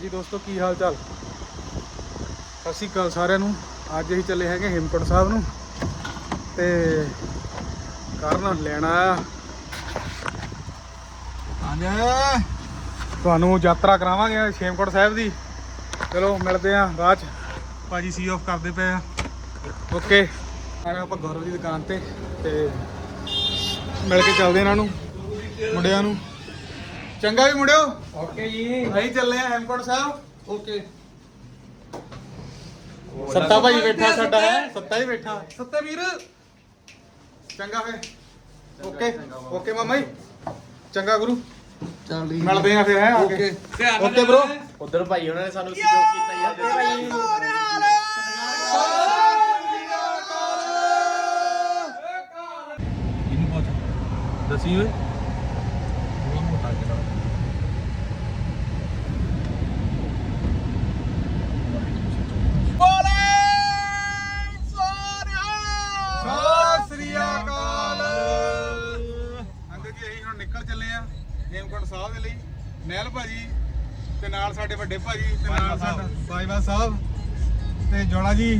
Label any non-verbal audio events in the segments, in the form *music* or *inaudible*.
ਜੀ ਦੋਸਤੋ, ਕੀ ਹਾਲ ਚਾਲ ਸਤਿ ਸ਼੍ਰੀ ਅਕਾਲ ਸਾਰਿਆਂ ਨੂੰ। ਅੱਜ ਅਸੀਂ ਚੱਲੇ ਹੈਗੇ ਹਿੰਮਪੜ ਸਾਹਿਬ ਨੂੰ ਤੇ ਕਰਨ ਲੈਣ ਆਇਆ। ਆਂਜਾ ਤੁਹਾਨੂੰ ਯਾਤਰਾ ਕਰਾਵਾਂਗੇ ਛੇਮਕੋਟ ਸਾਹਿਬ ਦੀ। ਚਲੋ, ਮਿਲਦੇ ਆਂ ਰਾਹ 'ਚ। ਭਾਜੀ ਸੀ ਆਫ ਕਰਦੇ ਪਏ ਆ। ਓਕੇ ਆਇਆ ਆਪਾਂ ਗੌਰਵ ਦੀ ਦੁਕਾਨ ਤੇ ਤੇ ਮਿਲ ਕੇ ਚੱਲਦੇ ਇਹਨਾਂ ਨੂੰ, ਮੁੰਡਿਆਂ ਨੂੰ। ਚੰਗਾ ਵੀ ਮੁੰਡਿਓ। ਓਕੇ ਜੀ। ਅਸੀਂ ਚੱਲੇ ਆ ਹੈਮਕੋਟ ਸਾਹਿਬ। ਓਕੇ। ਸੱਤਾ ਭਾਈ ਬੈਠਾ ਸਾਡਾ ਹੈ ਸੱਤਾ ਹੀ ਬੈਠਾ। ਸੱਤੇ ਵੀਰ। ਚੰਗਾ ਫੇ। ਓਕੇ। ਓਕੇ ਮਾਮਾ ਜੀ। ਚੰਗਾ ਗੁਰੂ। ਚੱਲ ਮਿਲਦੇ ਆ ਫਿਰ ਹੈ ਆ ਕੇ। ਓਕੇ। ਬ్రో ਉਧਰ ਭਾਈ ਉਹਨਾਂ ਨੇ ਸਾਨੂੰ ਸਹਿਯੋਗ ਕੀਤਾ ਯਾਰ ਭਾਈ ਦਸੀ ਓਏ ਮੋਟਾ ਕਿਹੜਾ ਸਤਿ ਸ੍ਰੀ ਅਕਾਲ ਅੰਕਲ ਜੀ ਅਸੀਂ ਹੁਣ ਨਿਕਲ ਚੱਲੇ ਆ ਹੇਮਕੁੰਟ ਸਾਹਿਬ ਦੇ ਲਈ ਨਹਿਲ ਭਾਜੀ ਤੇ ਨਾਲ ਸਾਡੇ ਵੱਡੇ ਭਾਜੀ ਤੇ ਨਾਲ ਸਾਡਾ ਬਾਈਵਾ ਸਾਹਿਬ ਤੇ ਜੋੜਾ ਜੀ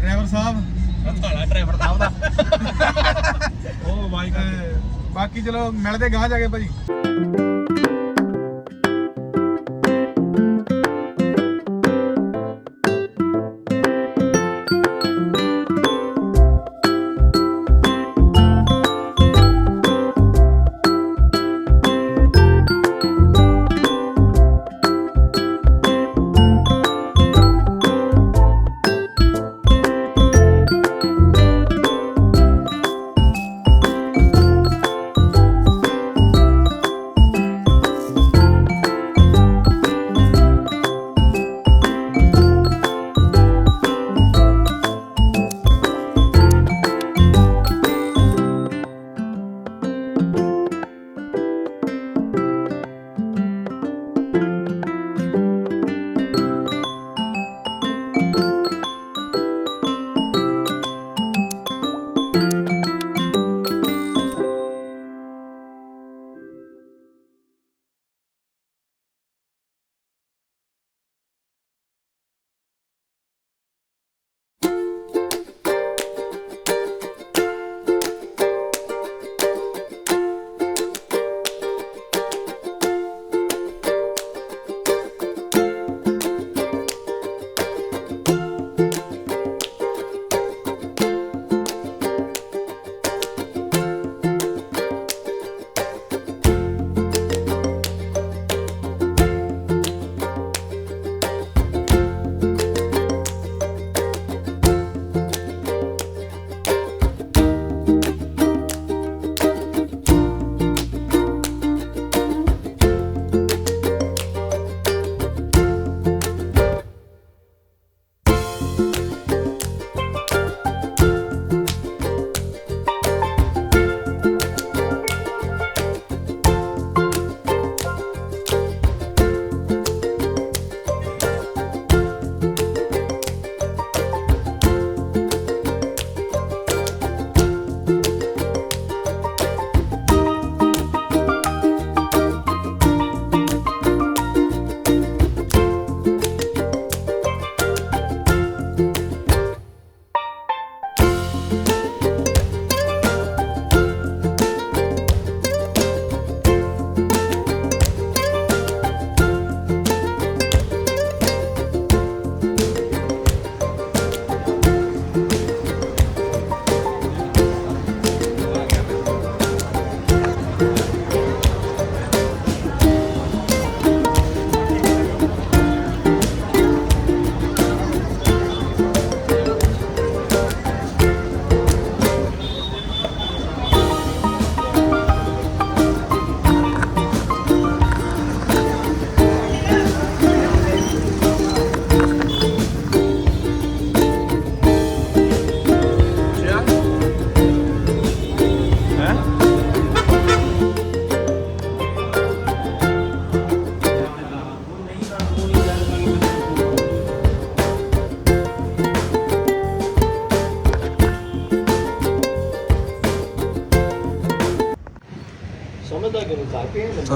ਡਰਾਈਵਰ ਸਾਹਿਬ। ਸਾਲਾ ਡਰਾਈਵਰ ਸਾਹਿਬ ਦਾ। *laughs* ਉਹ ਬਾਈਕ ਬਾਕੀ ਚਲੋ ਮਿਲਦੇ ਗਾਂ ਜਾ ਕੇ ਭਾਜੀ।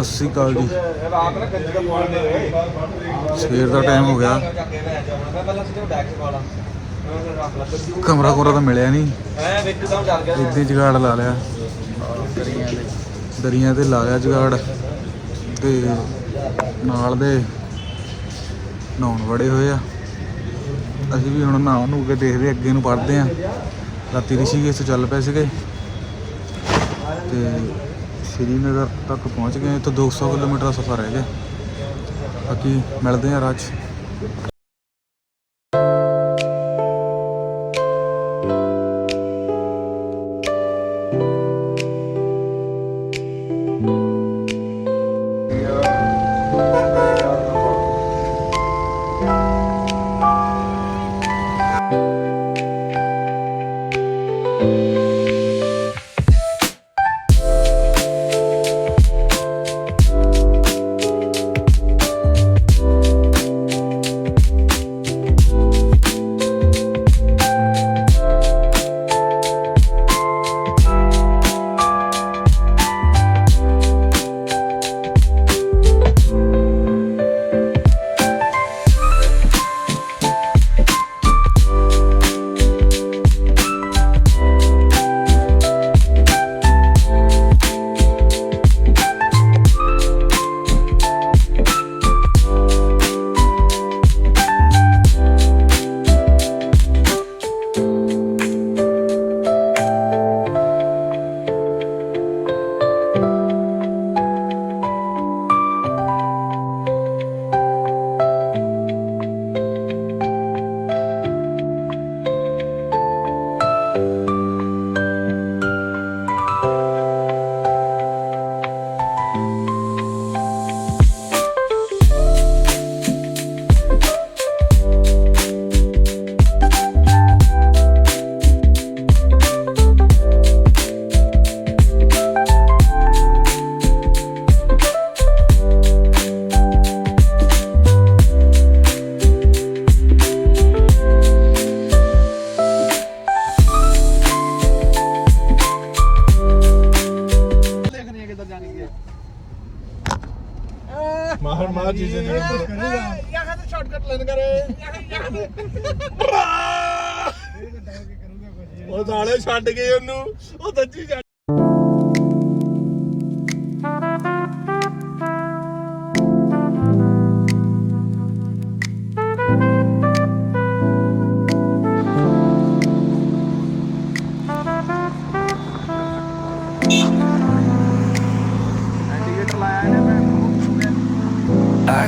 ਸਤਿ ਸ੍ਰੀ ਅਕਾਲ ਜੀ। ਸਵੇਰ ਦਾ ਟਾਈਮ ਹੋ ਗਿਆ। ਚੱਕ ਕਮਰਾ ਕੋਰਾ ਤਾਂ ਮਿਲਿਆ ਨਹੀਂ। ਐ ਵਿੱਚ ਤਾਂ ਚੱਲ ਗਿਆ ਇੱਦਾਂ ਜਗਾੜ ਲਾ ਲਿਆ। ਦਰੀਆਂ ਤੇ ਲਾ ਲਿਆ ਜਗਾੜ। ਤੇ ਨਾਲ ਦੇ ਨਹਾਉਣ ਵੜੇ ਹੋਏ ਆ। ਅਸੀਂ ਵੀ ਹੁਣ ਨਹਾਉਣ ਨੂੰ ਕੇ ਦੇਖਦੇ ਅੱਗੇ ਨੂੰ ਪੜਦੇ ਆ ਰਾਤੀ ਰਿਸ਼ੀਕੇਸ਼ ਤੋਂ ਚੱਲ ਪਏ ਸੀਗੇ। ਤੇ ਸ਼੍ਰੀਨਗਰ ਤੱਕ ਪਹੁੰਚ ਗਏ, ਇੱਥੋਂ 200 ਕਿਲੋਮੀਟਰ ਦਾ ਸਫ਼ਰ ਰਹਿ ਗਿਆ ਬਾਕੀ ਮਿਲਦੇ ਆ ਰਾਹ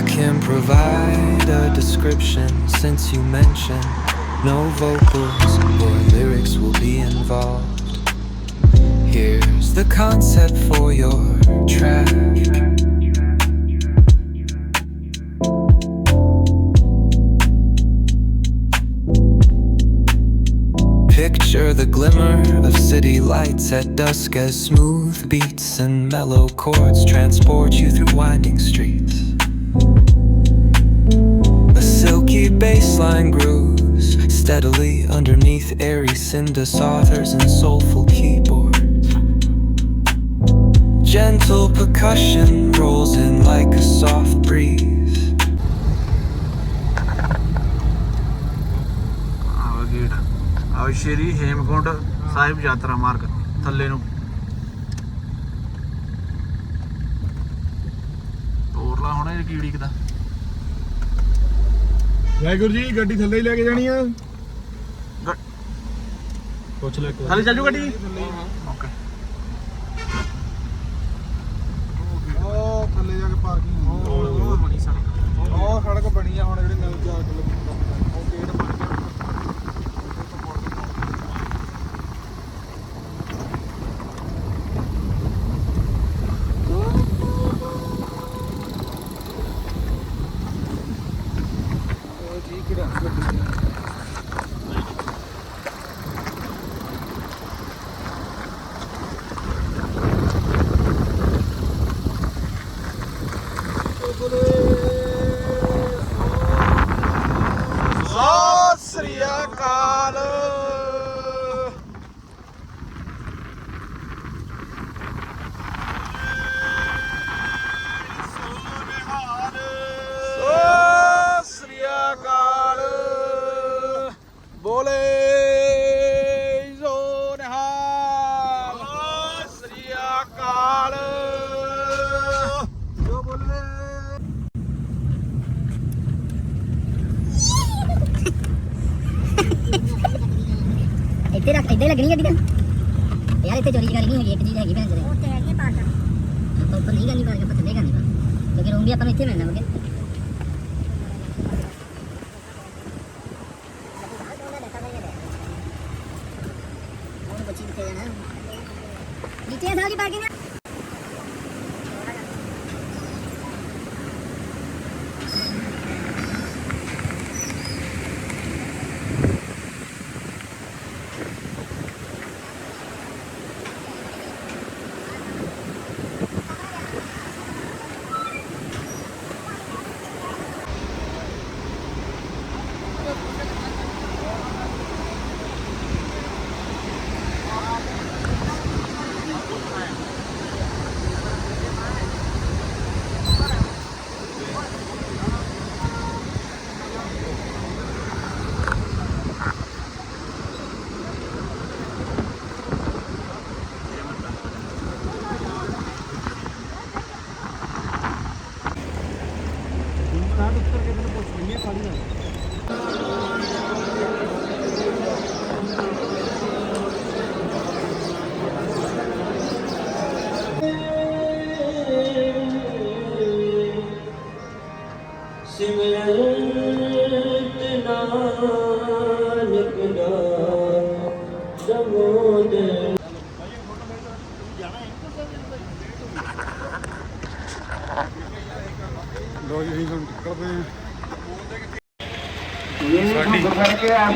can provide a description since you mentioned no vocals or lyrics will be involved. Here's the concept for your track. Picture the glimmer of city lights at dusk as smooth beats and mellow chords transport you through winding streets. bassline grooves steadily underneath airy cinder sauthers and soulful keyboards. Gentle percussion rolls in like a soft breeze. ਆਹ gate ਆਹ ਸ਼੍ਰੀ ਹੇਮਕੁੰਡ ਸਾਹਿਬ ਯਾਤਰਾ ਮਾਰਗ ਥੱਲੇ ਨੂੰ ਤੋਰ ਲਾ ਹੁਣ ਇਹ ਕੀੜੀ ਕਿਦਾ ਵਾਹਿਗੁਰੂ ਜੀ ਗੱਡੀ ਥੱਲੇ ਹੀ ਲੈ ਕੇ ਜਾਣੀ ਆ। ਪੁੱਛ ਲੈ ਥੱਲੇ ਚੱਲ ਜੂ ਗੱਡੀ? ਓਕੇ। ਉਹ ਥੱਲੇ ਜਾ ਕੇ ਪਾਰਕਿੰਗ ਉਹ ਬਣੀ ਸੜਕ। ਉਹ ਸੜਕ ਬਣੀ ਆ ਹੁਣ ਜਿਹੜੀ ਨਵੀਂ 4 ਕਿਲੋਮੀਟਰ ਦਾ ਉਹ ਗੇਟ দাগিনা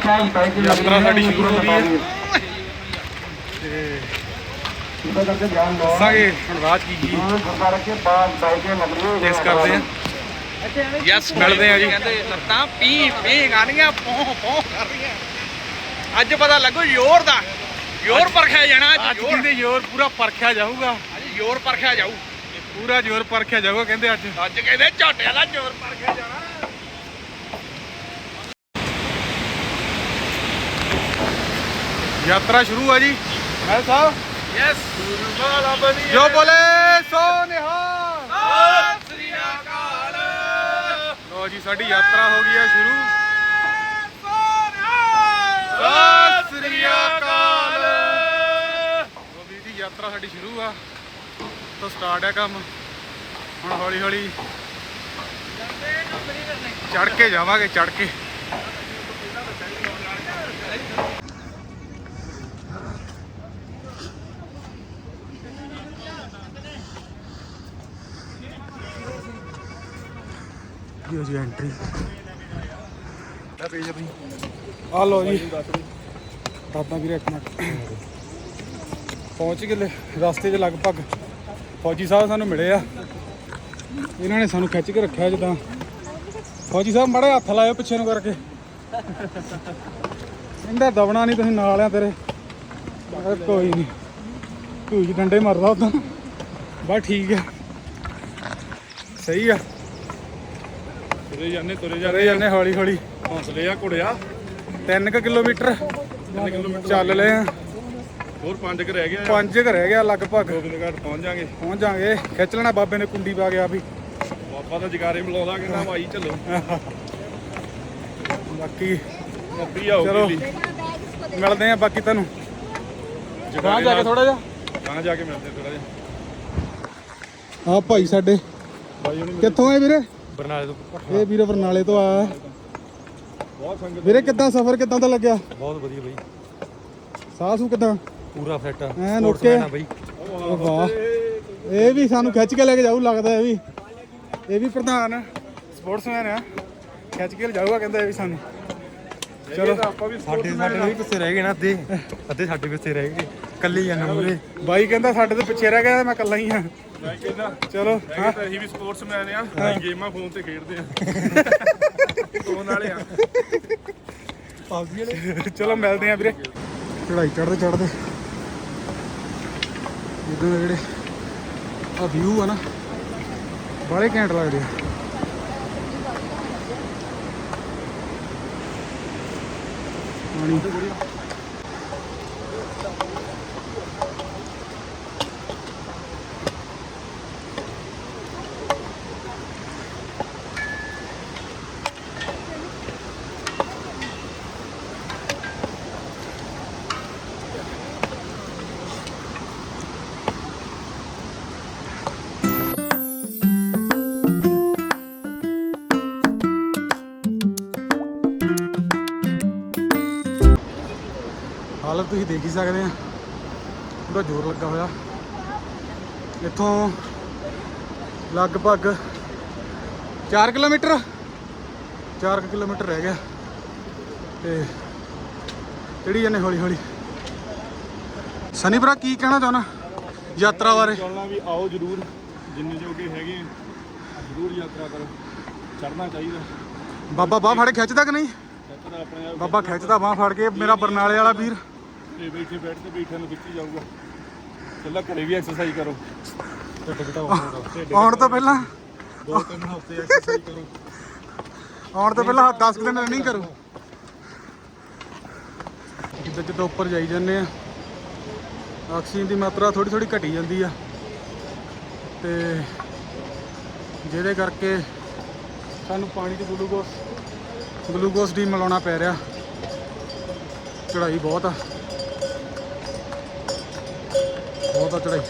ਯਾਤਰਾ ਸਾਡੀ ਸ਼ੁਰੂ ਹੋ ਗਈ ਹੈ। ਤੇ ਦੱਸਾਂਗੇ ਹੁਣ ਰਾਤ ਕੀ ਕੀ ਟੇਸਟ ਕਰਦੇ ਆ। ਯੈਸ ਮਿਲਦੇ ਆ ਜੀ। ਕਹਿੰਦੇ ਲੱਤਾਂ ਪੀ ਪੀ ਗਾਣੀਆਂ ਪੋਂ ਪੋਂ ਕਰ ਰਹੀਆਂ। ਅੱਜ ਪਤਾ ਲੱਗੂ ਜ਼ੋਰ ਦਾ। ਜ਼ੋਰ ਪਰਖਿਆ ਜਾਣਾ ਅੱਜ ਜ਼ੋਰ। ਕਹਿੰਦੇ ਜ਼ੋਰ ਪੂਰਾ ਪਰਖਿਆ ਜਾਊਗਾ। ਅੱਜ ਜ਼ੋਰ ਪਰਖਿਆ ਜਾਊ। ਪੂਰਾ ਜ਼ੋਰ ਪਰਖਿਆ ਜਾਊਗਾ ਕਹਿੰਦੇ ਅੱਜ। ਅੱਜ ਕਹਿੰਦੇ ਝੋਟਿਆਂ ਦਾ ਜ਼ੋਰ ਪਰਖਿਆ ਜਾਣਾ। ਯਾਤਰਾ ਸ਼ੁਰੂ ਆ ਜੀ। ਮੈਂ ਸਾਹਿਬ ਯੈਸ ਜੋ ਬੋਲੇ ਸੋ ਨਿਹਾਲ। ਸਤਿ ਸ੍ਰੀ ਅਕਾਲ। ਲੋ ਜੀ ਸਾਡੀ ਯਾਤਰਾ ਹੋ ਗਈ ਹੈ ਸ਼ੁਰੂ। ਸਤਿ ਸ੍ਰੀ ਅਕਾਲ। ਲੋ ਵੀਰ ਜੀ ਯਾਤਰਾ ਸਾਡੀ ਸ਼ੁਰੂ ਆ। ਤੋਂ ਸਟਾਰਟ ਹੈ ਕੰਮ। ਹੁਣ ਹੌਲੀ ਹੌਲੀ ਚੜ ਕੇ ਜਾਵਾਂਗੇ ਚੜ ਕੇ। ਜੀ ਜੀ ਐਂਟਰੀ ਆ ਲੋ ਜੀ। ਦਾਦਾ ਵੀਰੇ ਇੱਕ ਮਿੰਟ। ਪਹੁੰਚ ਗਏ ਰਸਤੇ 'ਚ ਲਗਭਗ ਫੌਜੀ ਸਾਹਿਬ ਸਾਨੂੰ ਮਿਲੇ ਆ। ਇਹਨਾਂ ਨੇ ਸਾਨੂੰ ਖਿੱਚ ਕੇ ਰੱਖਿਆ ਜਿੱਦਾਂ। ਫੌਜੀ ਸਾਹਿਬ ਮੜੇ ਹੱਥ ਲਾਇਓ ਪਿੱਛੇ ਨੂੰ ਕਰਕੇ। ਕਹਿੰਦਾ, ਦਬਣਾ ਨਹੀਂ ਤੁਸੀਂ ਨਾਲ ਆ ਤੇਰੇ। ਕੋਈ ਨਹੀਂ ਤੂੰ ਜੀ ਡੰਡੇ ਮਾਰਦਾ ਉਦਾਂ ਬਸ ਠੀਕ ਆ। ਸਹੀ ਆ। ਤੁਰੇ ਜਾਂਦੇ ਤੁਰੇ ਚਲੇ ਜਾਂਦੇ ਹੌਲੀ ਹੌਲੀ। ਹੌਸਲੇ ਆ ਕੁੜਿਆ 3 ਕਿਲੋਮੀਟਰ ਚੱਲ ਲਏ ਆ। ਹੋਰ ਪੰਜ ਕ ਰਹਿ ਗਏ ਆ ਪੰਜ ਘ ਰਹਿ ਗਿਆ ਲਗਭਗ। ਗੋਬਿੰਦਗੜ੍ਹ ਪਹੁੰਚ ਜਾਾਂਗੇ। ਪਹੁੰਚ ਜਾਾਂਗੇ। ਖਿੱਚ ਲੈਣਾ ਬਾਬੇ ਨੇ ਕੁੰਡੀ ਪਾ ਗਿਆ ਵੀ ਬਾਬਾ ਤਾਂ ਜਗਾਰੇ ਮਿਲਾਉਂਦਾ ਕਹਿੰਦਾ ਭਾਈ ਚੱਲੋ। ਬਾਕੀ ਮੱਪੀ ਚਲੋ ਆਉਗੀ ਮਿਲਦੇ ਆ ਬਾਕੀ ਤੁਹਾਨੂੰ। ਗਾਂ ਜਾ ਕੇ ਥੋੜਾ ਜਿਹਾ। ਕਹਾਂ ਜਾ ਕੇ ਮਿਲਦੇ ਥੋੜਾ ਜਿਹਾ। ਆ ਭਾਈ ਸਾਡੇ। ਕਿੱਥੋਂ ਆਏ ਵੀਰੇ? ਬਰਨਾਲੇ ਤੋਂ ਇਹ ਵੀਰੇ ਬਰਨਾਲੇ ਤੋਂ ਆਇਆ। ਬਹੁਤ ਸੰਗਤ ਵੀਰੇ ਕਿੱਦਾਂ ਸਫ਼ਰ ਕਿੱਦਾਂ ਦਾ ਲੱਗਿਆ? ਬਹੁਤ ਵਧੀਆ ਬਈ। ਸਾਹ ਸੂ ਕਿੱਦਾਂ? ਪੂਰਾ ਫਿੱਟ ਐਨ ਓਕੇ ਬਈ। ਵਾਹ। ਇਹ ਵੀ ਸਾਨੂੰ ਖਿੱਚ ਕੇ ਲੈ ਕੇ ਜਾਊ ਲੱਗਦਾ ਇਹ ਵੀ। ਇਹ ਵੀ ਪ੍ਰਧਾਨ ਸਪੋਰਟਸਮੈਨ ਆ। ਖਿੱਚ ਕੇ ਜਾਊਗਾ ਕਹਿੰਦਾ ਇਹ ਵੀ ਸਾਨੂੰ। ਚਲੋ। ਆਪਾਂ ਵੀ ਸਾਡੇ ਸਾਡੇ ਵੀ ਪਿੱਛੇ ਰਹਿ ਗਏ ਨਾ ਅੱਧੇ। ਅੱਧੇ ਸਾਡੇ ਪਿੱਛੇ ਰਹਿ ਗਏ। ਕੱਲੇ ਹੀ ਮੂਰੇ ਬਾਈ ਕਹਿੰਦਾ ਸਾਡੇ ਤੋਂ ਪਿੱਛੇ ਰਹਿ ਗਿਆ ਮੈਂ ਇਕੱਲਾ ਹੀ ਆ। ਮੈਂ ਕਹਿੰਦਾ ਚਲੋ ਹਾਂ? ਤਾਂ ਅਸੀਂ ਵੀ ਸਪੋਰਟਸਮੈਨ ਆ ਅਸੀਂ ਗੇਮਾਂ ਫੋਨ ਤੇ ਖੇਡਦੇ ਆ। ਫੋਨ ਵਾਲੇ ਆ। ਚਲੋ ਮਿਲਦੇ ਆ ਵੀਰੇ। ਚੜਾਈ ਚੜਦੇ ਚੜਦੇ। ਇਦਾਂ ਦੇ ਜਿਹੜੇ ਆ ਵਿਊ ਆ ਨਾ ਬਾਲੇ ਘੈਂਟ ਲੱਗਦੇ ਆ। ਪਾਣੀ। ਤੁਸੀਂ ਦੇਖ ਹੀ ਸਕਦੇ ਆ। ਪੂਰਾ ਜ਼ੋਰ ਲੱਗਾ ਹੋਇਆ। ਇੱਥੋਂ ਲਗਭਗ 4 ਕਿਲੋਮੀਟਰ 4 ਕਿਲੋਮੀਟਰ ਰਹਿ ਗਿਆ। ਤੇ ਚੜੀ ਜਾਂਦੇ ਹੌਲੀ ਹੌਲੀ ਸਨੀ ਭਰਾ ਕੀ ਕਹਿਣਾ ਚਾਹੁੰਦਾ? ਯਾਤਰਾ ਬਾਰੇ। ਚਾਹੁੰਦਾ ਵੀ ਆਓ ਜਰੂਰ। ਜਿੰਨੇ ਜੋਗੇ ਹੈਗੇ ਜਰੂਰ ਯਾਤਰਾ ਕਰੋ। ਚੜਨਾ ਚਾਹੀਦਾ। ਬਾਬਾ ਬਾਹ ਫੜ ਖਿੱਚਦਾ ਕਿ ਨਹੀਂ? ਆਪਣੇ ਆਪ ਬਾਬਾ ਖਿੱਚਦਾ ਬਾਹ ਫੜ ਕੇ। ਮੇਰਾ ਬਰਨਾਲੇ ਵਾਲਾ ਵੀਰ। ਤੇ ਬੈਠੇ ਬੈਠ ਤੇ ਬੈਠੇ ਨੂੰ ਖਿੱਚੀ ਜਾਊਗਾ। ਚੱਲਾ ਘਰੇ ਵੀ ਐਕਸਰਸਾਈਜ਼ ਕਰੋ। ਆਉਣ ਤੋਂ ਪਹਿਲਾਂ? ਦੋ ਤਿੰਨ ਹਫ਼ਤੇ ਐਕਸਰਸਾਈਜ਼ ਕਰੋ। ਆਉਣ ਤੋਂ ਪਹਿਲਾਂ 10 ਦਿਨ ਰਨਿੰਗ ਕਰੋ। ਜਿੱਦਾਂ ਜਿੱਦਾਂ ਉੱਪਰ ਜਾਈ ਜਾਂਦੇ ਆ ਆਕਸੀਜਨ ਦੀ ਮਾਤਰਾ ਥੋੜੀ ਥੋੜੀ ਘਟੀ ਜਾਂਦੀ ਆ। ਤੇ ਜਿਹਦੇ ਕਰਕੇ ਸਾਨੂੰ ਪਾਣੀ 'ਚ ਗਲੂਕੋਸ ਗਲੂਕੋਸ ਡੀ ਮਿਲਾਉਣਾ ਪੈ ਰਿਹਾ। ਚੜਾਈ ਬਹੁਤ ਆ। ਬਹੁਤ ਆ ਚੜਾਈ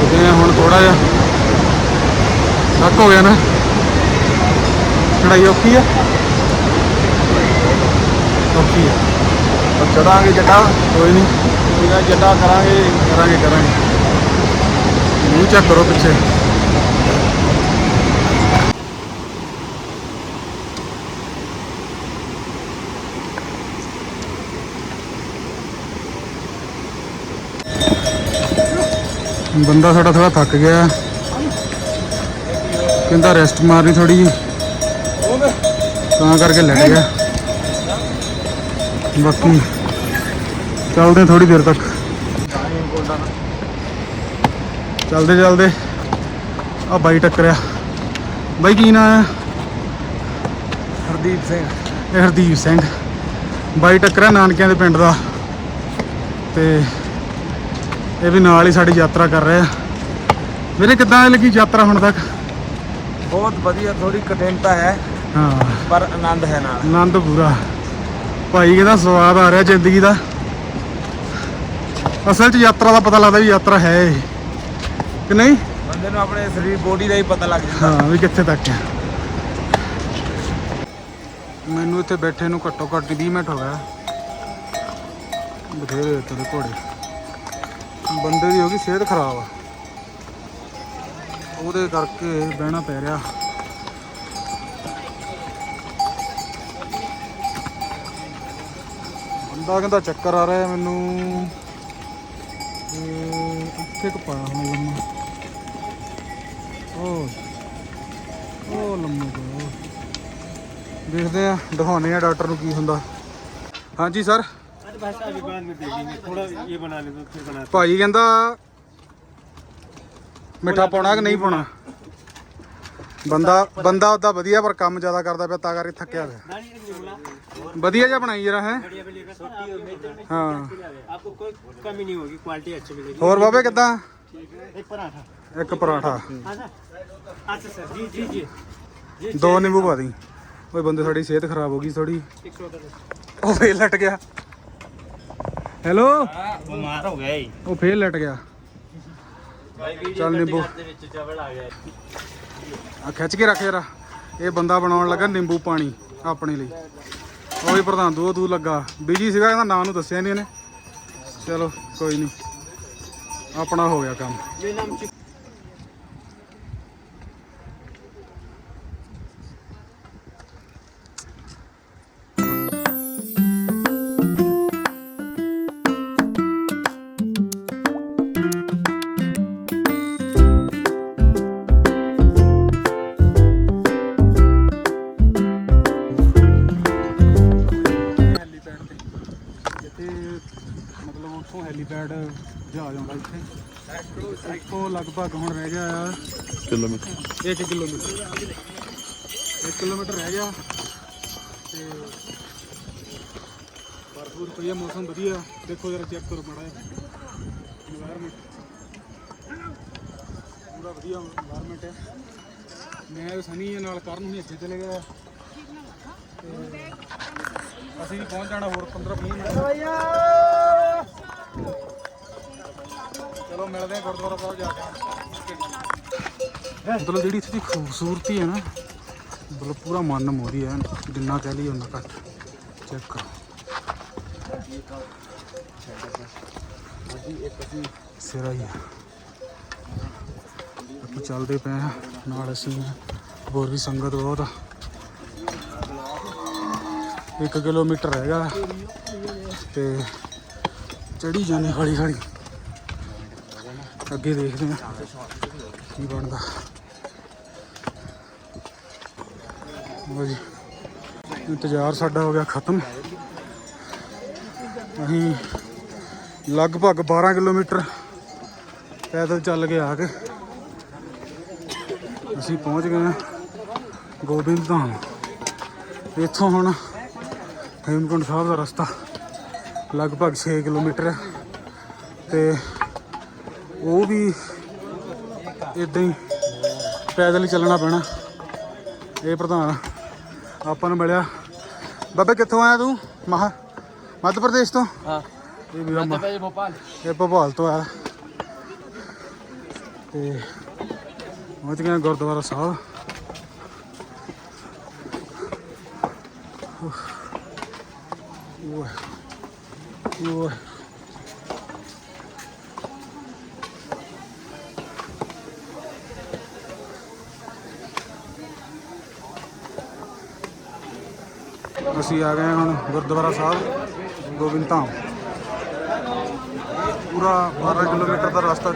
ਰੁਕੇ ਆ ਹੁਣ ਥੋੜਾ ਜਿਹਾ ਥੱਕ ਹੋ ਗਿਆ ਨਾ ਚੜਾਈ ਔਖੀ ਆ ਔਖੀ ਆ ਚੜਾਂਗੇ ਜੱਟਾ, ਕੋਈ ਨਹੀਂ। ਇਹਦਾ ਜੱਟਾ ਕਰਾਂਗੇ ਕਰਾਂਗੇ ਕਰਾਂਗੇ। ਮੂੰਹ ਚੈੱਕ ਕਰੋ ਪਿੱਛੇ। ਬੰਦਾ ਸਾਡਾ ਥੋੜਾ ਥੱਕ ਗਿਆ। ਕਹਿੰਦਾ ਰੈਸਟ ਮਾਰਨੀ ਥੋੜੀ ਜੀ ਤਾਂ ਕਰਕੇ ਲੈ ਗਿਆ। ਬਾਕੀ ਚੱਲਦੇ ਥੋੜੀ ਦੇਰ ਤੱਕ। ਚੱਲਦੇ ਚੱਲਦੇ। ਆ ਬਾਈ ਟੱਕਰਿਆ। ਬਾਈ ਕੀ ਨਾਂ ਹੈ? ਹਰਦੀਪ ਸਿੰਘ। ਇਹ ਹਰਦੀਪ ਸਿੰਘ। ਬਾਈ ਟੱਕਰਿਆ ਨਾਨਕਿਆਂ ਦੇ ਪਿੰਡ ਦਾ। ਤੇ ਇਹ ਵੀ ਨਾਲ ਹੀ ਸਾਡੀ ਯਾਤਰਾ ਕਰ ਰਿਹਾ। ਵੀਰੇ ਕਿੱਦਾਂ ਲੱਗੀ ਯਾਤਰਾ ਹੁਣ ਤੱਕ? ਬਹੁਤ ਵਧੀਆ ਥੋੜੀ ਕਠਿਨਤਾ ਹੈ ਹਾਂ। ਪਰ ਆਨੰਦ ਹੈ ਨਾਲ। ਆਨੰਦ ਪੂਰਾ। ਭਾਈ ਕਹਿੰਦਾ ਸਵਾਦ ਆ ਰਿਹਾ ਜ਼ਿੰਦਗੀ ਦਾ। ਅਸਲ 'ਚ ਯਾਤਰਾ ਦਾ ਪਤਾ ਲੱਗਦਾ ਵੀ ਯਾਤਰਾ ਹੈ ਇਹ। ਕਿ ਨਹੀਂ? ਬੰਦੇ ਨੂੰ ਆਪਣੇ ਸਰੀਰ ਬੋਡੀ ਦਾ ਹੀ ਪਤਾ ਲੱਗ ਜਾਂਦਾ। ਹਾਂ ਵੀ ਕਿੱਥੇ ਤੱਕ ਹੈ। ਮੈਨੂੰ ਇੱਥੇ ਬੈਠੇ ਨੂੰ ਘੱਟੋ ਘੱਟ 20 ਮਿੰਟ ਹੋ ਗਿਆ। ਬਥੇਰੇ ਇੱਥੇ ਦੇ ਘੋੜੇ। ਬੰਦੇ ਦੀ ਹੋ ਗਈ ਸਿਹਤ ਖਰਾਬ। ਆ ਉਹਦੇ ਕਰਕੇ ਬਹਿਣਾ ਪੈ ਰਿਹਾ। ਬੰਦਾ ਕਹਿੰਦਾ ਚੱਕਰ ਆ ਰਿਹਾ ਮੈਨੂੰ। ਤੇ ਇੱਥੇ ਕੁ ਪਾਇਆ ਹੁਣ ਲੰਮਾ। ਉਹ ਉਹ ਲੰਮੇ ਤੋਂ ਦੇਖਦੇ ਆ ਦਿਖਾਉਣੇ ਆ ਡਾਕਟਰ ਨੂੰ ਕੀ ਹੁੰਦਾ। ਹਾਂਜੀ ਸਰ? ਭਾਜੀ ਕਹਿੰਦਾ ਮਿੱਠਾ ਪਾਉਣਾ ਕਿ ਨਹੀਂ ਪਾਉਣਾ? ਬੰਦਾ ਬੰਦਾ ਉਹਦਾ ਵਧੀਆ ਪਰ ਕੰਮ ਜ਼ਿਆਦਾ ਕਰਦਾ ਪਿਆ ਤਾਂ ਕਰਕੇ ਥੱਕਿਆ ਪਿਆ। ਵਧੀਆ ਜਿਹਾ ਬਣਾਈ ਜਰਾ ਹੈ? ਹਾਂ आपको कोई कमी नहीं होगी क्वालिटी अच्छी मिलेगी ਹੋਰ ਬਾਬੇ ਕਿਦਾਂ एक पराठा ਇੱਕ ਪਰਾਠਾ अच्छा सर जी जी जी ਦੋ ਨਿੰਬੂ ਪਾ ਦੀ ਓਏ ਬੰਦੇ ਸਾਡੀ ਸਿਹਤ ਖਰਾਬ ਹੋ ਗਈ ਥੋੜੀ ਉਹ ਫੇਰ ਲਟ ਗਿਆ ਹੈਲੋ बीमार हो गए ਉਹ ਫੇਰ ਲਟ ਗਿਆ ਚੱਲ ਨਿੰਬੂ चावल आ गया ਆ ਖਿੱਚ ਕੇ ਰੱਖ ਜਰਾ ਇਹ ਬੰਦਾ ਬਣਾਉਣ ਲੱਗਾ ਨਿੰਬੂ ਪਾਣੀ ਆਪਣੇ ਲਈ ਉਹ ਪ੍ਰਧਾਨ ਦੂ ਦੂ ਲੱਗਾ। ਬਿਜ਼ੀ ਸੀਗਾ ਇਹਦਾ ਨਾਂ ਨੂੰ ਦੱਸਿਆ ਨਹੀਂ ਇਹਨੇ। ਚਲੋ, ਕੋਈ ਨਹੀਂ ਆਪਣਾ ਹੋ ਗਿਆ ਕੰਮ। ਇੱਕ ਕਿਲੋਮੀਟਰ। ਇੱਕ ਕਿਲੋਮੀਟਰ ਰਹਿ ਗਿਆ। ਤੇ ਭਰਪੂਰ ਪਈਆ ਮੌਸਮ, ਵਧੀਆ। ਦੇਖੋ ਜਰਾ ਚੈੱਕ ਕਰੋ ਮਾੜਾ ਜਿਹਾ। এনवायरमेंट ਪੂਰਾ ਵਧੀਆ এনवायरमेंट ਹੈ। ਮੈਂ ਸਨੀ ਨਾਲ ਕਰਨ ਨੂੰ ਇੱਥੇ ਚਲੇ ਗਿਆ। ਤੇ ਅਸੀਂ ਪਹੁੰਚ ਜਾਣਾ ਹੋਰ 15 20 ਮਿੰਟ। ਚਲੋ ਮਿਲਦੇ ਹਾਂ ਗੁਰਦੁਆਰਾ ਸਾਹਿਬ ਜਾ ਕੇ। ਮਤਲਬ ਜਿਹੜੀ ਇੱਥੇ ਦੀ ਖੂਬਸੂਰਤੀ ਹੈ ਨਾ, ਮਤਲਬ ਪੂਰਾ ਮਨ ਮੋਹਰੀ ਹੈ, ਜਿੰਨਾ ਕਹਿ ਲਈ ਉਹਨਾਂ ਘੱਟ। ਚੈੱਕ ਕਰੋ। ਸਿਰਾ ਹੀ ਆਪਾਂ ਚੱਲਦੇ ਪਏ ਆ ਨਾਲ ਅਸੀਂ ਹੋਰ ਵੀ ਸੰਗਤ ਬਹੁਤ ਆ। ਇੱਕ ਕਿਲੋਮੀਟਰ ਹੈਗਾ ਤੇ ਚੜੀ ਜਾਂਦੇ ਹੌਲੀ ਹੌਲੀ ਅੱਗੇ ਦੇਖਦੇ ਆ ਕੀ ਬਣਦਾ? ਲਓ ਜੀ, ਇੰਤਜ਼ਾਰ ਸਾਡਾ ਹੋ ਗਿਆ ਖਤਮ। ਅਸੀਂ ਲਗਭਗ 12 ਕਿਲੋਮੀਟਰ ਪੈਦਲ ਚੱਲ ਕੇ ਆ ਕੇ ਅਸੀਂ ਪਹੁੰਚ ਗਏ ਹਾਂ ਗੋਬਿੰਦ ਧਾਮ। ਇੱਥੋਂ ਹੁਣ ਹੇਮਕੁੰਡ ਸਾਹਿਬ ਦਾ ਰਸਤਾ ਲਗਭਗ 6 ਕਿਲੋਮੀਟਰ ਹੈ ਤੇ ਉਹ ਵੀ ਇਦਾਂ ਹੀ ਪੈਦਲ ਹੀ ਚੱਲਣਾ ਪੈਣਾ। ਇਹ ਪ੍ਰਧਾਨ ਆਪਾਂ ਨੂੰ ਮਿਲਿਆ। ਬਾਬੇ ਕਿੱਥੋਂ ਆਇਆ ਤੂੰ? ਮਹਾ ਮੱਧ ਪ੍ਰਦੇਸ਼ ਤੋਂ? ਹਾਂ। ਇਹ ਵੀਰਾ ਮ- ਭੋਪਾਲ। ਇਹ ਭੋਪਾਲ ਤੋਂ ਆਇਆ। ਤੇ ਪਹੁੰਚ ਗਏ ਗੁਰਦੁਆਰਾ ਸਾਹਿਬ। ਉਹ ਉਹ ਅਸੀਂ ਆ ਗਏ ਹਾਂ ਹੁਣ ਗੁਰਦੁਆਰਾ ਸਾਹਿਬ ਗੋਬਿੰਦ ਧਾਮ। ਪੂਰਾ 12 ਕਿਲੋਮੀਟਰ ਦਾ ਰਸਤਾ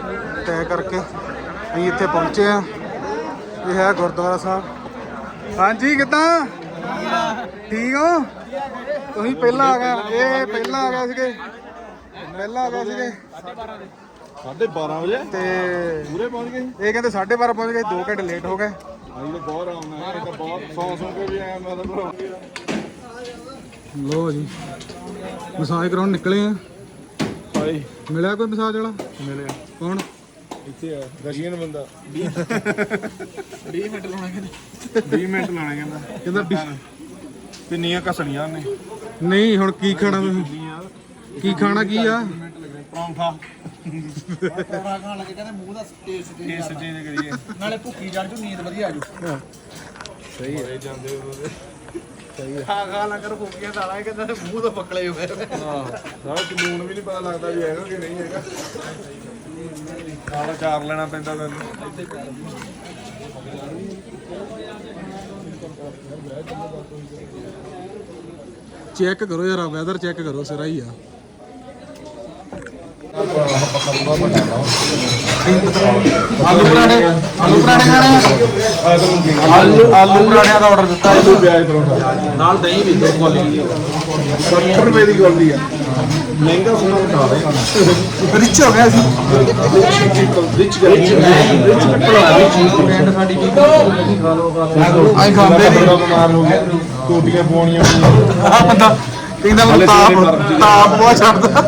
ਤੈਅ ਕਰਕੇ ਅਸੀਂ ਇੱਥੇ ਪਹੁੰਚੇ ਆ ਇਹ ਹੈ ਗੁਰਦੁਆਰਾ ਸਾਹਿਬ। ਹਾਂਜੀ ਕਿੱਦਾਂ? ਠੀਕ ਹੋ? ਤੁਸੀਂ ਪਹਿਲਾਂ ਆ ਗਏ ਇਹ ਪਹਿਲਾਂ ਆ ਗਏ ਸੀਗੇ? ਪਹਿਲਾਂ ਆ ਗਏ ਸੀਗੇ? 12:30 ਵਜੇ? ਤੇ ਪੂਰੇ ਪਹੁੰਚ ਗਏ ਇਹ ਕਹਿੰਦੇ 12:30 ਪਹੁੰਚ ਗਏ 2 ਘੰਟੇ ਲੇਟ ਹੋ ਗਏ। ਅਸੀਂ ਤਾਂ ਬਹੁਤ ਇਹ ਤਾਂ ਬਹੁਤ ਸੌ ਸੌ ਕੇ ਵੀ ਆਇਆ ਮੈਂ ਤਾਂ ਲੋ ਜੀ। ਮਸਾਜ ਕਰਾਉਣ ਨਿਕਲੇ ਆ। ਹਾਈ ਮਿਲਿਆ ਕੋਈ ਮਸਾਜ ਵਾਲਾ? ਮਿਲਿਆ। ਕੌਣ? ਇੱਥੇ ਆ ਰਸ਼ੀਅਨ ਬੰਦਾ। 20 ਮਿੰਟ ਲਾਉਣਾ ਕਹਿੰਦਾ। 20 ਮਿੰਟ ਲਾਣਾ ਕਹਿੰਦਾ। ਕਹਿੰਦਾ ਪਿੰਨੀਆਂ ਘਸਣੀਆਂ ਨੇ ਨਹੀਂ ਹੁਣ ਕੀ ਖਾਣਾ ਤੁਸੀਂ? ਕੀ ਖਾਣਾ ਕੀ ਆ? ਪਰੌਂਠਾ। ਪਰੌਂਠਾ ਖਾਣ ਲੱਗੇ ਕਹਿੰਦੇ ਮੂੰਹ ਦਾ ਟੇਸਟ ਇਸ ਚੀਜ਼ ਕਰੀਏ। ਨਾਲੇ ਭੁੱਖੀ ਚੜ ਜੂ ਨੀਂਦ ਵਧੀਆ ਆ ਜੂ। ਮਰੇ ਜਾਂਦੇ ਉਹਦੇ। ਖਾ ਖਾ ਲਾ ਕਰ ਭੁੱਖੀਆਂ ਦਾਲਾਂ ਕਹਿੰਦਾ ਮੂੰਹ ਤੋਂ ਪਕਲੇ ਹੋਏ ਸਾਰੇ ਕਾਨੂੰਨ ਵੀ ਨਹੀਂ ਪਤਾ ਲੱਗਦਾ ਵੀ ਹੈਗਾ ਕਿ ਨਹੀਂ ਹੈਗਾ। ਨਾਲ ਚਾਰ ਲੈਣਾ ਪੈਂਦਾ ਤੈਨੂੰ। ਚੈੱਕ ਕਰੋ ਯਾਰ ਵੈਦਰ ਚੈੱਕ ਕਰੋ ਸਿਰਾ ਹੀ ਆ। ਆਲੂ ਪਰਾਠੇ ਆਲੂ ਪਰਾਠੇ ਖਾਣੇ ਆਲੂ ਆਲੂ ਪਰਾਠਿਆਂ ਦਾ ਆਰਡਰ ਦਿੱਤਾ। ਆਲੂ ਪਿਆਜ਼ ਪਰੌਂਠਾ। ਨਾਲ ਦਹੀਂ ਵੀ ਦੋ ਕੁਆਲਿਟੀ 70 ਰੁਪਏ ਦੀ ਗੋਲਦੀ ਆ। ਮਹਿੰਗਾ ਸੋਨਾ ਬਤਾ ਦੇ ਰਿਚ ਹੋ ਗਿਆ ਸੀ ਰਿਚ ਰਿਚ ਸਾਡੀ ਕੀ ਆਈ ਖਾਂਦੇ ਨਹੀਂ। ਬਿਮਾਰ ਹੋ ਗਿਆ। ਕੋਟੀਆਂ ਪਾਉਣੀਆਂ ਆ ਬੰਦਾ ਕਹਿੰਦਾ ਮੈਨੂੰ ਤਾਪ ਤਾਪ ਬਹੁਤ ਛੱਡਦਾ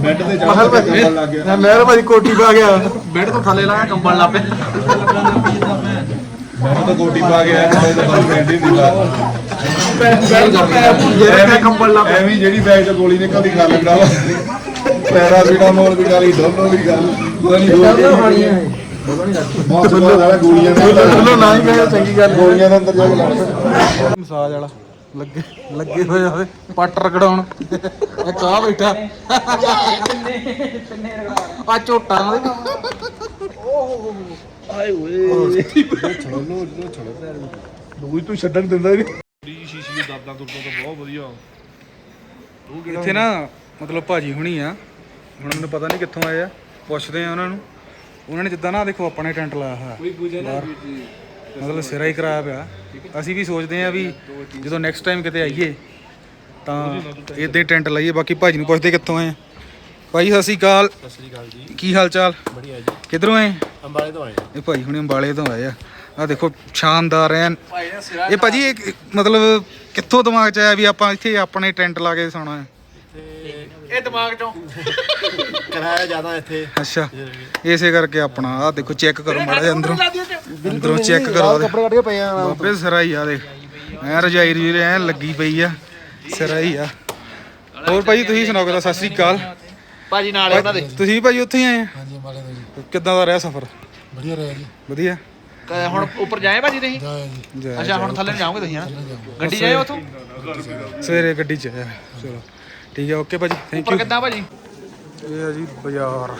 ਬੈੱਡ ਤੇ ਜਾ ਕੇ ਕੰਬਲ ਲੱਗ ਗਿਆ। ਮੈਂ ਭਾਜੀ ਕੋਟੀ ਪਾ ਗਿਆ। ਬੈੱਡ ਤੋਂ ਥੱਲੇ ਲਾਇਆ ਕੰਬਲ ਲਾ ਪਿਆ। ਮੈਂ ਤਾਂ ਕੋਟੀ ਪਾ ਆਇਆ ਤੇ ਤਾਂ ਬੈੱਡ ਹੀ ਨਹੀਂ ਲਾ ਜਿਹੜੇ ਮੈਂ ਕੰਬਲ ਲਾ ਐਵੇਂ ਜਿਹੜੀ ਬੈਗ ਚ ਗੋਲੀ ਨਿਕਲਦੀ ਖਾ ਲੈਂਦਾ ਵਾ। ਪੈਰਾਸੀਟਾਮੋਲ ਵੀ ਖਾਲੀ ਦੋਨੋਂ ਵੀ ਲਈ ਪਤਾ ਨਹੀਂ ਦੋ ਬਹੁਤ ਵਾਲਾ ਗੋਲੀਆਂ ਦੇ ਚਲੋ ਨਾ ਹੀ ਕਹੇ ਚੰਗੀ ਗੱਲ ਗੋਲੀਆਂ ਦੇ ਅੰਦਰ ਜਾ ਕੇ ਲੜ ਮਸਾਜ ਵਾਲਾ। ਲੱਗੇ ਲੱਗੇ ਹੋਏ ਆਵੇ ਪੱਟ ਰਗੜਾਉਣ। ਇਹ ਕਾ ਬੈਠਾ। ਆ ਝੋਟਾ ਉਹਦੇ ਦੂਈ ਤੂੰ ਛੱਡਣ ਦਿੰਦਾ ਨਹੀਂ। ਦੀ ਸ਼ੀਸ਼ੀ ਦੇ ਦਰਦਾਂ ਦੁਰਦਾਂ ਤਾਂ ਬਹੁਤ ਵਧੀਆ ਇੱਥੇ ਨਾ ਮਤਲਬ ਭਾਜੀ ਹੁਣੀ ਆ ਹੁਣ ਮੈਨੂੰ ਪਤਾ ਨਹੀਂ ਕਿੱਥੋਂ ਆਏ ਆ ਪੁੱਛਦੇ ਆ ਉਹਨਾਂ ਨੂੰ। ਉਹਨਾਂ ਨੇ ਜਿੱਦਾਂ ਨਾ ਦੇਖੋ ਆਪਣੇ ਟੈਂਟ ਲਾਇਆ ਹੋਇਆ। ਕੋਈ ਪੂਜਾ ਮਤਲਬ ਸਿਰਾ ਹੀ ਕਰਾਇਆ ਪਿਆ ਅਸੀਂ ਵੀ ਸੋਚਦੇ ਆ ਵੀ ਜਦੋਂ ਨੈਕਸਟ ਟਾਈਮ ਕਿਤੇ ਆਈਏ ਤਾਂ ਇਦਾਂ ਹੀ ਟੈਂਟ ਲਾਈਏ। ਬਾਕੀ ਭਾਜੀ ਨੂੰ ਪੁੱਛਦੇ ਕਿੱਥੋਂ ਆਏ ਆ। ਭਾਈ ਸਤਿ ਸ਼੍ਰੀ ਅਕਾਲ। ਸਤਿ ਸ਼੍ਰੀ ਅਕਾਲ ਜੀ। ਕੀ ਹਾਲ ਚਾਲ? ਬੜੀਆ ਜੀ। ਕਿੱਧਰੋਂ ਆਏ? ਅੰਬਾਲੇ ਤੋਂ ਆਏ ਇਹ ਭਾਈ ਹੁਣੇ ਅੰਬਾਲੇ ਤੋਂ ਆਏ ਆ। ਆ ਦੇਖੋ ਸ਼ਾਨਦਾਰ ਐਨ ਇਹ ਭਾਜੀ ਇਹ ਮਤਲਬ ਕਿੱਥੋਂ ਦਿਮਾਗ ਚ ਆਇਆ ਵੀ ਆਪਾਂ ਇੱਥੇ ਆਪਣੇ ਟੈਂਟ ਲਾ ਕੇ ਸੌਣਾ ਹੈ? ਇਹ ਦਿਮਾਗ ਚੋਂ। ਕਿਰਾਇਆ ਜ਼ਿਆਦਾ ਇੱਥੇ। ਅੱਛਾ। ਇਸੇ ਕਰਕੇ ਆਪਣਾ ਆ ਦੇਖੋ ਚੈੱਕ ਕਰੋ ਮਾੜਾ ਜਿਹਾ ਅੰਦਰੋਂ। ਅੰਦਰੋਂ ਚੈੱਕ ਕਰੋ ਕੱਪੜੇ ਕੱਢ ਕੇ ਪਏ ਆ ਬਾਬੇ ਸਰਾਈ ਆ ਦੇਖ। ਐ ਰਜਾਈ ਰਜੂਈ ਐ ਲੱਗੀ ਪਈ ਆ। ਸਰਾਈ ਆ। ਹੋਰ ਭਾਈ ਤੁਸੀਂ ਸੁਣਾਓ ਕਿਦਾ? ਸਤਿ ਸ੍ਰੀ ਅਕਾਲ। ਭਾਜੀ ਨਾਲ ਉਹਨਾਂ ਦੇ। ਤੁਸੀਂ ਭਾਈ ਉੱਥੇ ਹੀ ਆਏ ਆ? ਹਾਂਜੀ ਮਾਲੇ ਦਾ ਜੀ। ਕਿੱਦਾਂ ਦਾ ਰਿਹਾ ਸਫ਼ਰ? ਵਧੀਆ ਰਿਹਾ ਜੀ। ਵਧੀਆ। ਹੁਣ ਉੱਪਰ ਜਾਏ ਭਾਜੀ ਤੁਸੀਂ? ਜਾਇਆ ਜੀ। ਜੈ ਅੱਛਾ ਹੁਣ ਥੱਲੇ ਜਾਓਗੇ ਤੁਸੀਂ ਹਾਂ ਗੱਡੀ ਜਾਏ ਉੱਥੋਂ? ਸਵੇਰੇ ਗੱਡੀ ਚ ਚਲੋ। ਠੀਕ ਹੈ ਓਕੇ ਭਾਜੀ ਥੈਂਕ ਉੱਪਰ ਯੂ ਕਿੱਦਾਂ ਭਾਜੀ? ਇਹ ਆ ਜੀ ਬਾਜ਼ਾਰ।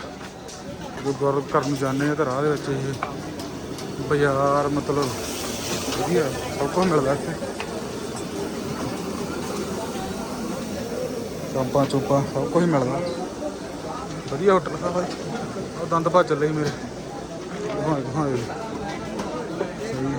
ਜੋ ਗੁਰ ਘਰ ਨੂੰ ਜਾਂਦੇ ਆ ਤਾਂ ਰਾਹ ਦੇ ਵਿੱਚ ਇਹ। ਬਾਜ਼ਾਰ ਮਤਲਬ ਵਧੀਆ ਸਭ ਕੁਝ ਮਿਲਦਾ ਇੱਥੇ। ਚਾਂਪਾਂ ਚੋਪਾਂ ਸਭ ਕੁਝ ਮਿਲਦਾ। ਵਧੀਆ ਹੋਟਲ ਆ ਭਾਈ। ਉਹ ਦੰਦ ਭਾ ਚੱਲੇ ਸੀ ਮੇਰੇ। ਦਿਖਾਏ ਦਿਖਾਏ ਸਹੀ ਹੈ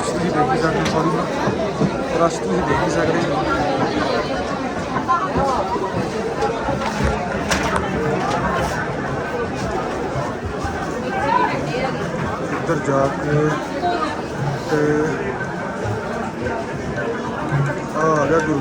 ਰਸ਼ ਤੁਸੀਂ ਦੇਖ ਹੀ ਸਕਦੇ ਹੋ ਸੌਰੀ। ਰਸ਼ ਤੁਸੀਂ ਦੇਖ ਹੀ ਸਕਦੇ ਹੋ ਇੱਧਰ ਜਾ ਕੇ ਤੇ ਆ ਆ ਗਿਆ ਗੁਰੂ